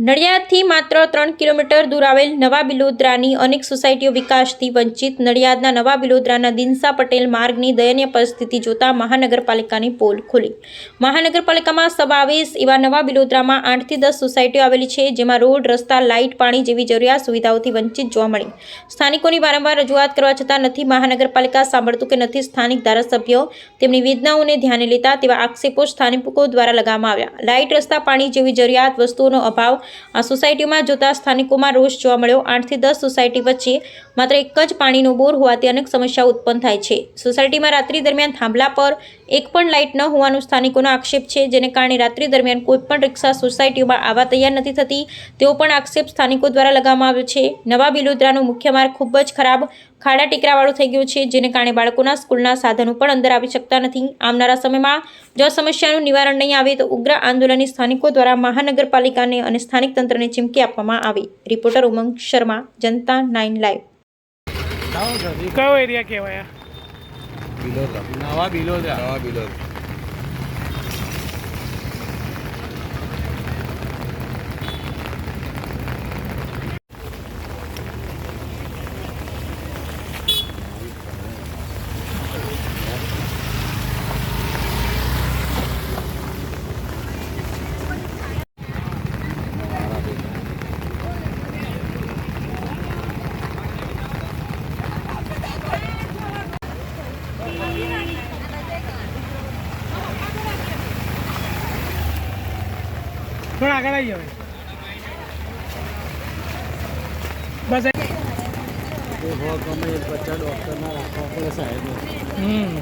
નડિયાદથી માત્ર ત્રણ કિલોમીટર દૂર આવેલ નવા બિલોદરાની અનેક સોસાયટીઓ વિકાસથી વંચિત. નડિયાદના નવા બિલોદરાના દિનસા પટેલ માર્ગની દયનીય પરિસ્થિતિ જોતા મહાનગરપાલિકાની પોલ ખુલી. મહાનગરપાલિકામાં સમાવેશ એવા નવા બિલોદરામાં આઠથી દસ સોસાયટીઓ આવેલી છે, જેમાં રોડ, રસ્તા, લાઇટ, પાણી જેવી જરૂરિયાત સુવિધાઓથી વંચિત જોવા મળી. સ્થાનિકોની વારંવાર રજૂઆત કરવા છતાં નથી મહાનગરપાલિકા સાંભળતું કે નથી સ્થાનિક ધારાસભ્યો તેમની વેદનાઓને ધ્યાને લેતા તેવા આક્ષેપો સ્થાનિકો દ્વારા લગાવવામાં આવ્યા. લાઇટ, રસ્તા, પાણી જેવી જરૂરિયાત વસ્તુઓનો અભાવ આ સોસાયટીમાં જોતા સ્થાનિકોમાં રોષ જોવા મળ્યો. આઠથી દસ સોસાયટી વચ્ચે માત્ર એક જ પાણીનો બોર હોવાથી અનેક સમસ્યાઓ ઉત્પન્ન થાય છે. સોસાયટીમાં રાત્રિ દરમિયાન થાંભલા પર એક પણ લાઇટ ન હોવાનું સ્થાનિકોનો આક્ષેપ છે, જેને કારણે રાત્રિ દરમિયાન કોઈ પણ રિક્ષા સોસાયટીઓમાં આવવા તૈયાર નથી થતી. તેવો પણ આક્ષેપ સ્થાનિકો દ્વારા લગાવવામાં આવ્યો છે. નવા બિલોદરાનો મુખ્ય માર્ગ ખૂબ જ ખરાબ ખાડા ટેકરાવાળું થઈ ગયો છે, જેને કારણે બાળકોના સ્કૂલના સાધનો પણ અંદર આવી શકતા નથી. આવનારા સમયમાં જો સમસ્યાનું નિવારણ નહીં આવે તો ઉગ્ર આંદોલનની સ્થાનિકો દ્વારા મહાનગરપાલિકાને અને સ્થાનિક તંત્રને ચીમકી આપવામાં આવી. Reporter Umang Sharma, Janta nine live. કયો એરિયા કહેવાય? બિલોદરા. નવા બિલોદરા. નવા બિલોદરા. થોડા આગળ આવી જાવ બસ એ- ગમે પચાસ ડોક્ટરના રાખવા પડે સાહેબ. હમ.